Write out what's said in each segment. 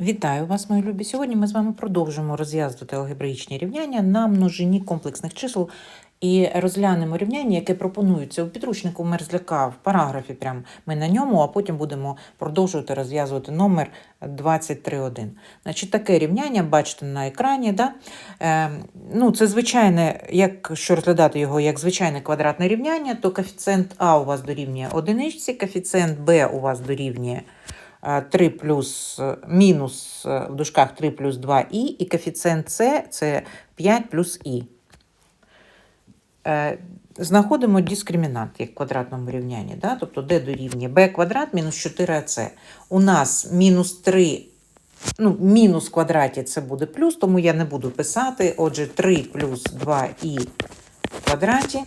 Вітаю вас, мої любі. Сьогодні ми з вами продовжимо розв'язувати алгебраїчні рівняння на множині комплексних чисел і розглянемо рівняння, яке пропонується у підручнику Мерзляка в параграфі. Прям ми на ньому, а потім будемо продовжувати розв'язувати номер 23.1. Значить, таке рівняння бачите на екрані. Да? Е, ну, це звичайне, якщо розглядати його як звичайне квадратне рівняння, то коефіцієнт А у вас дорівнює одиничці, коефіцієнт Б у вас дорівнює. 3 плюс е, мінус е, в дужках 3 плюс 2і, і коефіцієнт С це 5 плюс і. Е, Знаходимо дискримінант як в квадратному рівнянні, да? тобто d дорівнює b квадрат мінус 4ac. У нас мінус 3, ну, мінус квадраті це буде плюс, тому я не буду писати. Отже, 3 плюс 2і в квадраті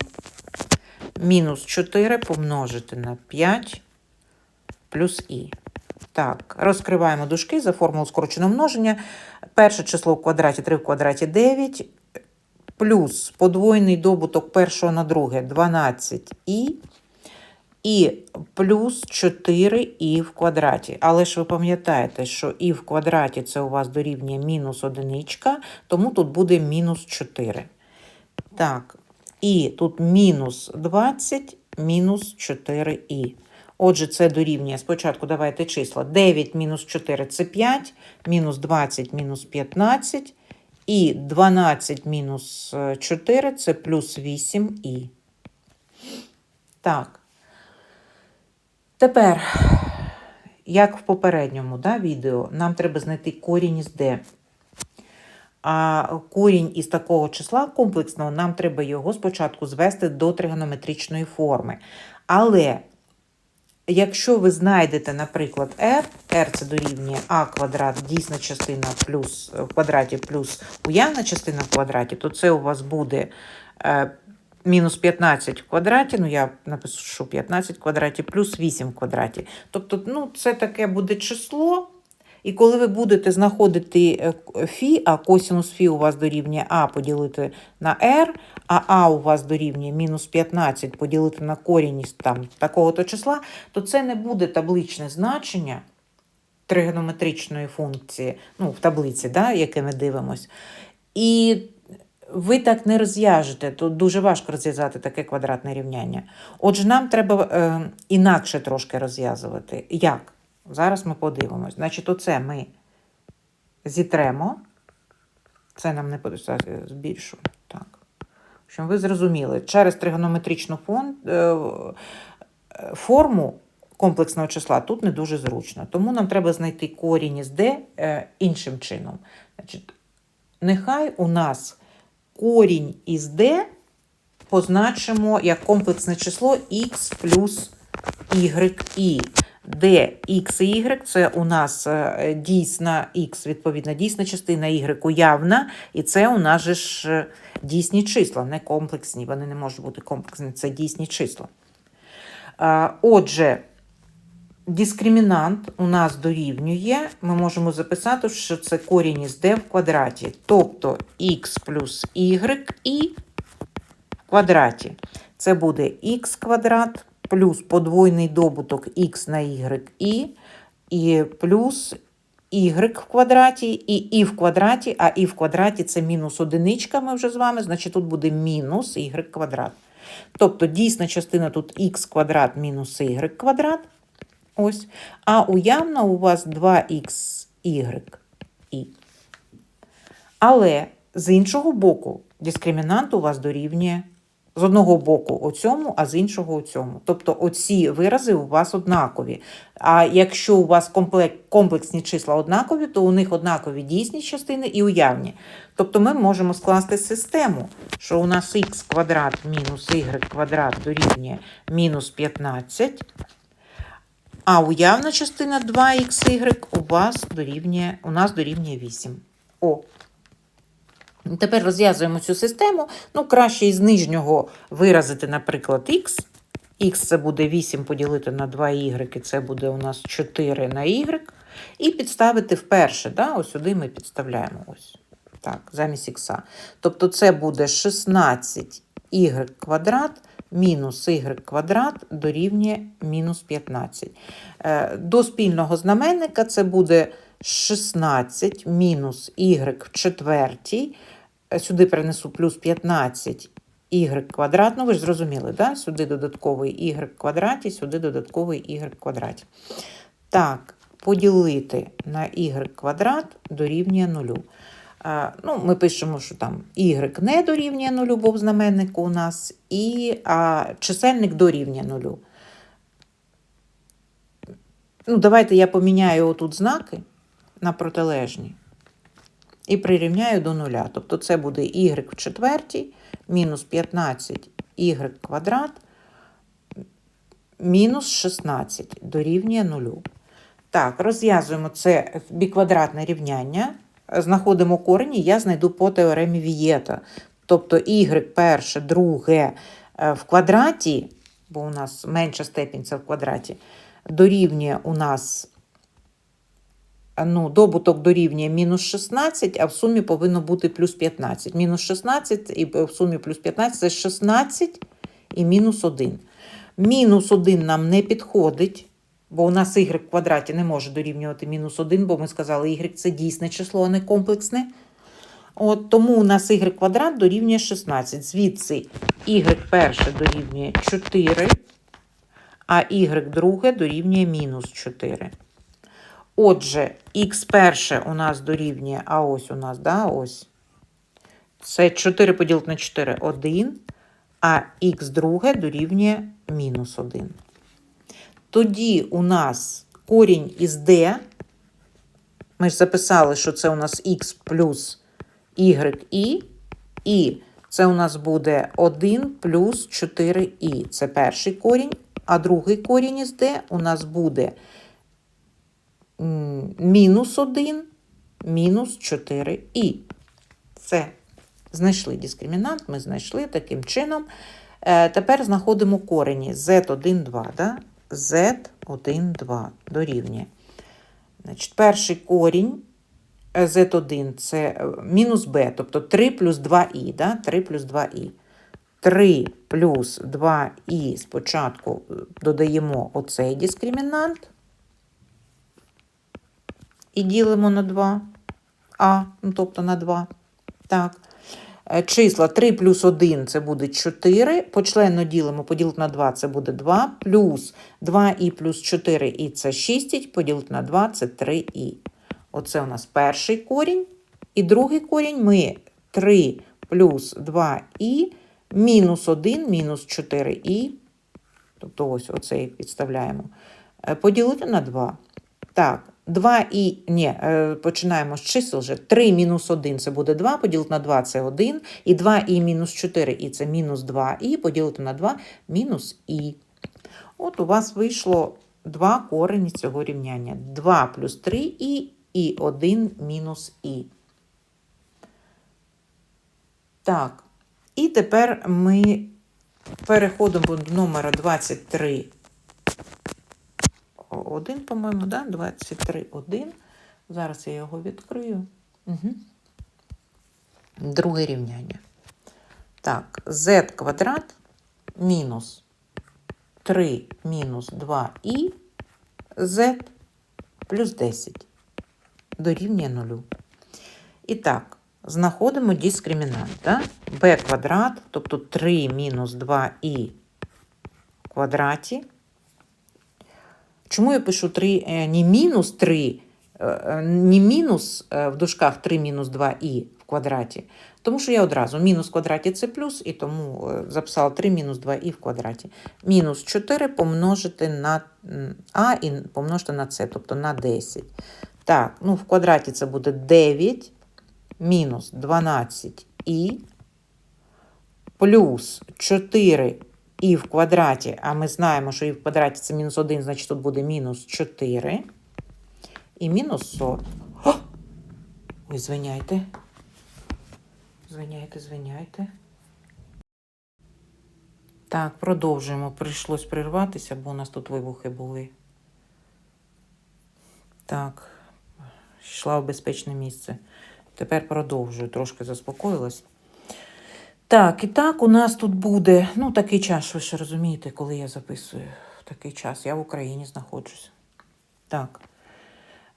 мінус 4 помножити на 5 плюс і. Так, розкриваємо дужки за формулу скороченого множення. Перше число в квадраті 3 в квадраті 9, плюс подвоєний добуток першого на друге 12 і, і плюс 4 і в квадраті. Але ж ви пам'ятаєте, що і в квадраті це у вас дорівнює мінус одиничка, тому тут буде мінус 4. Так, і тут мінус 20, мінус 4 і. Отже, це дорівнює. Спочатку давайте числа. 9 мінус 4 це 5, мінус 20 мінус 15, і 12 мінус 4 це плюс 8 і. Так. Тепер, як в попередньому да, відео, нам треба знайти корінь із d. А корінь із такого числа комплексного, нам треба його спочатку звести до тригонометричної форми. Але Якщо ви знайдете, наприклад, r, r це дорівнює а квадрат, дійсна частина плюс в квадраті плюс уявна частина в квадраті, то це у вас буде е, мінус 15 в квадраті, ну я напишу, що 15 в квадраті, плюс 8 в квадраті. Тобто, ну, це таке буде число. І коли ви будете знаходити е, фі, а косінус фі у вас дорівнює А поділити на r, а А у вас дорівнює мінус 15 поділити на корінь там, такого-то числа, то це не буде табличне значення тригонометричної функції, ну, в таблиці, да, яке ми дивимось. І ви так не розв'яжете, тут дуже важко розв'язати таке квадратне рівняння. Отже, нам треба е, інакше трошки розв'язувати. Як? Зараз ми подивимось. Значить, оце ми зітремо. Це нам не подобається, збільшу. Так. Общем, ви зрозуміли, через тригонометричну фон, е, форму комплексного числа тут не дуже зручно. Тому нам треба знайти корінь із d е, іншим чином. Значить, Нехай у нас корінь із d позначимо як комплексне число x плюс y де x і y це у нас е, дійсна x, відповідно, дійсна частина y уявна, і це у нас же ж е, дійсні числа, не комплексні. Вони не можуть бути комплексні, це дійсні числа. Отже, дискримінант у нас дорівнює, ми можемо записати, що це корінь із d в квадраті, тобто x плюс y і в квадраті. Це буде х квадрат плюс подвойний добуток х на y і, плюс y в квадраті, і і в квадраті, а і в квадраті це мінус одиничка, ми вже з вами, значить тут буде мінус y квадрат. Тобто дійсна частина тут х квадрат мінус y квадрат. Ось. А уявно у вас 2х і. Але з іншого боку, дискримінант у вас дорівнює з одного боку оцьому, а з іншого оцьому. Тобто оці вирази у вас однакові. А якщо у вас комплексні числа однакові, то у них однакові дійсні частини і уявні. Тобто ми можемо скласти систему, що у нас х квадрат мінус y квадрат дорівнює мінус 15. А уявна частина 2х у вас дорівнює, у нас дорівнює 8. О, Тепер розв'язуємо цю систему. Ну, краще із нижнього виразити, наприклад, х. Х це буде 8 поділити на 2y, це буде у нас 4 на y. І підставити вперше. Да? Ось сюди ми підставляємо ось. Так, замість х. Тобто це буде 16 y квадрат мінус y квадрат дорівнює мінус 15. Е, до спільного знаменника це буде 16 мінус y в четвертій. Сюди перенесу плюс 15 y квадрат. Ну, ви ж зрозуміли, да? Сюди додатковий y в квадраті, сюди додатковий y в квадраті. Так, поділити на y квадрат дорівнює нулю. Ну, ми пишемо, що там y не дорівнює нулю, бо в знаменнику у нас, і а, чисельник дорівнює нулю. Ну, давайте я поміняю отут знаки на протилежні і прирівняю до нуля. Тобто це буде y в четвертій мінус 15 y квадрат мінус 16 дорівнює нулю. Так, розв'язуємо це біквадратне рівняння. Знаходимо корені, я знайду по теоремі Вієта. Тобто y перше, друге е, в квадраті, бо у нас менша степінь це в квадраті, дорівнює у нас ну, добуток дорівнює мінус 16, а в сумі повинно бути плюс 15. Мінус 16 і в сумі плюс 15 це 16 і мінус 1. Мінус 1 нам не підходить, бо у нас y в квадраті не може дорівнювати мінус 1, бо ми сказали, y це дійсне число, а не комплексне. От, тому у нас y квадрат дорівнює 16. Звідси y перше дорівнює 4, а y друге дорівнює мінус 4. Отже, х перше у нас дорівнює, а ось у нас, да, ось. Це 4 поділити на 4 1, а х друге дорівнює мінус 1. Тоді у нас корінь із d, ми ж записали, що це у нас х плюс y і, це у нас буде 1 плюс 4і. Це перший корінь, а другий корінь із d у нас буде мінус 1, мінус 4і. Це знайшли дискримінант, ми знайшли таким чином. Е, тепер знаходимо корені z1, 2. Да? z1, 2 дорівнює. Значить, перший корінь е, z1 це е, мінус b, тобто 3 плюс 2і. Да? 3 плюс 2і. 3 плюс 2і спочатку е, додаємо оцей дискримінант і ділимо на 2. А, ну, тобто на 2. Так. Е, Числа 3 плюс 1 це буде 4. Почленно ділимо, поділити на 2 це буде 2. Плюс 2і плюс 4і це 6, поділити на 2 це 3і. Оце у нас перший корінь. І другий корінь ми 3 плюс 2і мінус 1 мінус 4і. Тобто ось оцей підставляємо. Е, Поділити на 2. Так, 2 і. Ні, е, починаємо з чисел вже. 3 мінус 1 це буде 2, поділити на 2 це 1. І 2 і мінус 4 і це мінус 2 і поділити на 2 мінус і. От у вас вийшло два корені цього рівняння. 2 плюс 3 і, і 1 мінус і. Так. І тепер ми переходимо до номера 23. 1, по-моєму, да? 23, 1. Зараз я його відкрию. Угу. Друге рівняння. Так, z квадрат мінус 3 мінус 2і z плюс 10 дорівнює 0. І так, знаходимо дискримінант. Да? b квадрат, тобто 3 мінус 2і в квадраті. Чому я пишу 3, е, не мінус 3, е, е, не мінус в дужках 3 мінус 2і в квадраті? Тому що я одразу мінус в квадраті це плюс, і тому записала 3 мінус 2і в квадраті. Мінус 4 помножити на а і помножити на це, тобто на 10. Так, ну в квадраті це буде 9 мінус 12і плюс 4 і в квадраті, а ми знаємо, що і в квадраті це мінус 1, значить тут буде мінус 4 і мінус 40. О! Ой, звиняйте. Звиняйте, звиняйте. Так, продовжуємо. Прийшлось прерватися, бо у нас тут вибухи були. Так, йшла в безпечне місце. Тепер продовжую, трошки заспокоїлась. Так, і так у нас тут буде, ну, такий час, ви ж розумієте, коли я записую такий час. Я в Україні знаходжусь. Так.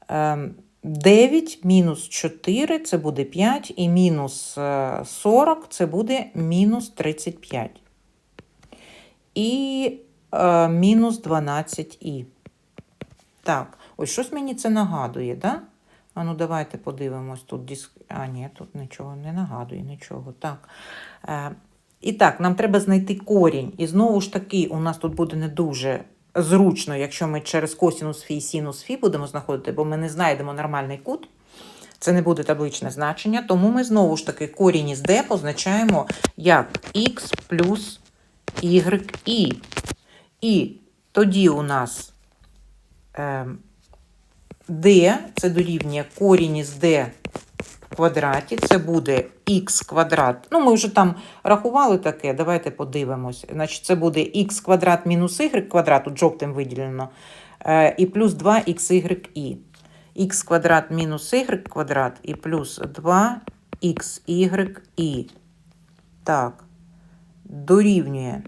Ем, 9 мінус 4 це буде 5, і мінус е, 40 це буде мінус 35. І е, мінус 12і. Так, ось щось мені це нагадує, да? А ну давайте подивимось тут. Диск... А, ні, тут нічого не нагадує, нічого. Так. Е, і так, нам треба знайти корінь. І знову ж таки, у нас тут буде не дуже зручно, якщо ми через косінус фі і синус фі будемо знаходити, бо ми не знайдемо нормальний кут. Це не буде табличне значення, тому ми знову ж таки корінь із d позначаємо як x плюс y. І тоді у нас е, d, це дорівнює корінь із d в квадраті, це буде х квадрат. Ну, ми вже там рахували таке, давайте подивимось. Значить, це буде х квадрат мінус y квадрат, тут жовтим виділено, е, і плюс 2xy. х квадрат мінус y квадрат і плюс 2xy. Так, дорівнює.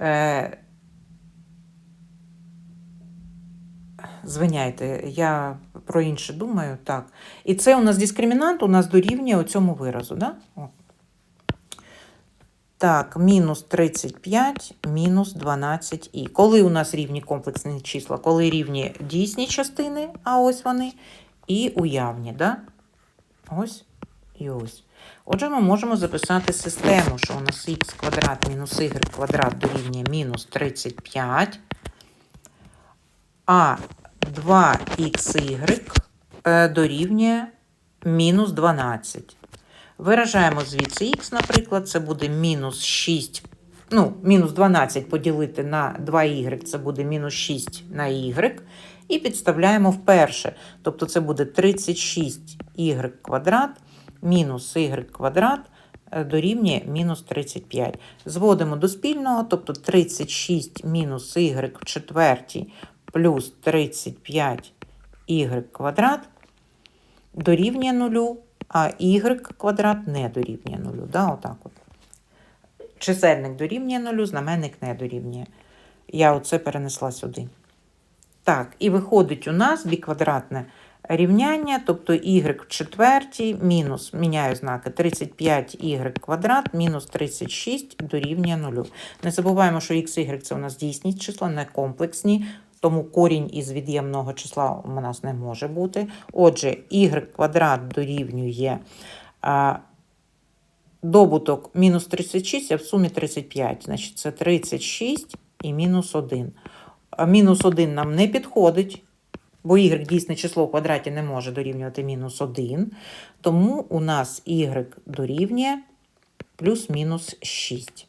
Е, Звиняйте, я про інше думаю. Так. І це у нас дискримінант, у нас дорівнює цьому виразу. Да? Так, мінус 35, мінус 12 і. Коли у нас рівні комплексні числа? Коли рівні дійсні частини, а ось вони, і уявні, да? Ось і ось. Отже, ми можемо записати систему, що у нас х квадрат мінус y квадрат дорівнює мінус 35, а 2xy е, дорівнює мінус 12. Виражаємо звідси х, наприклад, це буде мінус 6, ну, мінус 12 поділити на 2y, це буде мінус 6 на y. І підставляємо вперше. Тобто це буде 36y квадрат мінус y квадрат е, дорівнює мінус 35. Зводимо до спільного, тобто 36 мінус y в четвертій плюс 35 y квадрат дорівнює нулю, а y квадрат не дорівнює нулю. Да, отак от. Чисельник дорівнює нулю, знаменник не дорівнює. Я оце перенесла сюди. Так, і виходить у нас біквадратне рівняння, тобто y в четвертій мінус, міняю знаки, 35y квадрат мінус 36 дорівнює 0. Не забуваємо, що x, y – це у нас дійсні числа, не комплексні, тому корінь із від'ємного числа у нас не може бути. Отже, y квадрат дорівнює добуток мінус 36, а в сумі 35. Значить, це 36 і мінус 1. А мінус 1 нам не підходить, бо y дійсне число в квадраті не може дорівнювати мінус 1. Тому у нас y дорівнює плюс-мінус 6.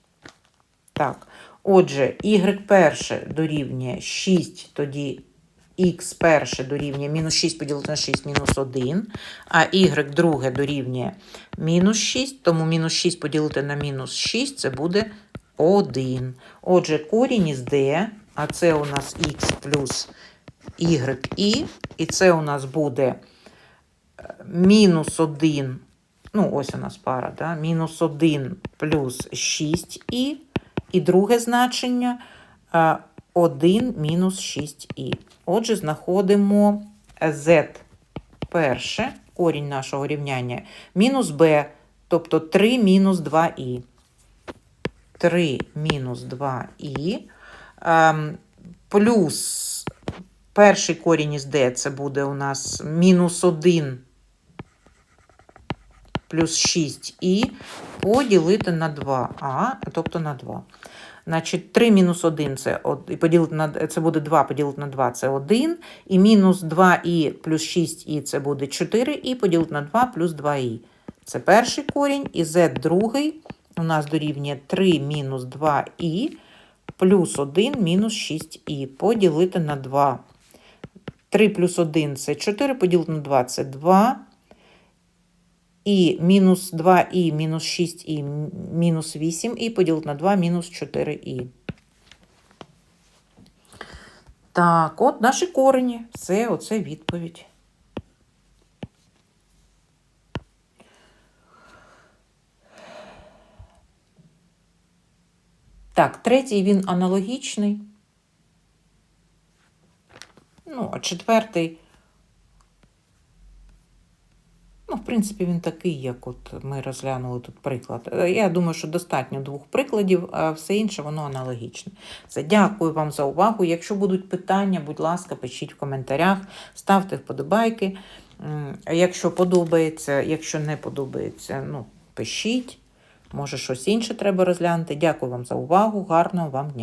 Так, отже, y перше дорівнює 6, тоді х перше дорівнює мінус 6 поділити на 6 мінус 1, а y друге дорівнює мінус 6, тому мінус 6 поділити на мінус 6 це буде 1. Отже, корінь із d, а це у нас х плюс y і, і це у нас буде е, мінус 1, ну ось у нас пара, да? мінус 1 плюс 6 і, і друге значення е, 1 мінус 6 і. Отже, знаходимо z перше, корінь нашого рівняння, мінус b, тобто 3 мінус 2і. 3 мінус 2і. Ем, плюс перший корінь із d це буде у нас мінус 1 плюс 6і поділити на 2а, тобто на 2. Значить, 3 мінус 1 це, поділити на, це буде 2 поділити на 2 це 1. І мінус 2і плюс 6і це буде 4, і поділити на 2 плюс 2і. Це перший корінь, і z другий у нас дорівнює 3 мінус 2і плюс 1 мінус 6і поділити на 2. 3 плюс 1 це 4, поділити на 2 це 2. І мінус 2і мінус 6і мінус 8і поділити на 2 мінус 4і. Так, от наші корені. Це оце відповідь. Так, третій він аналогічний. Ну, а четвертий. Ну, в принципі, він такий, як от ми розглянули тут приклад. Е, Я думаю, що достатньо двох прикладів, а все інше воно аналогічне. Все, дякую вам за увагу. Якщо будуть питання, будь ласка, пишіть в коментарях, ставте вподобайки. Якщо подобається, якщо не подобається, ну, пишіть. Може, щось інше треба розглянути. Дякую вам за увагу. Гарного вам дня.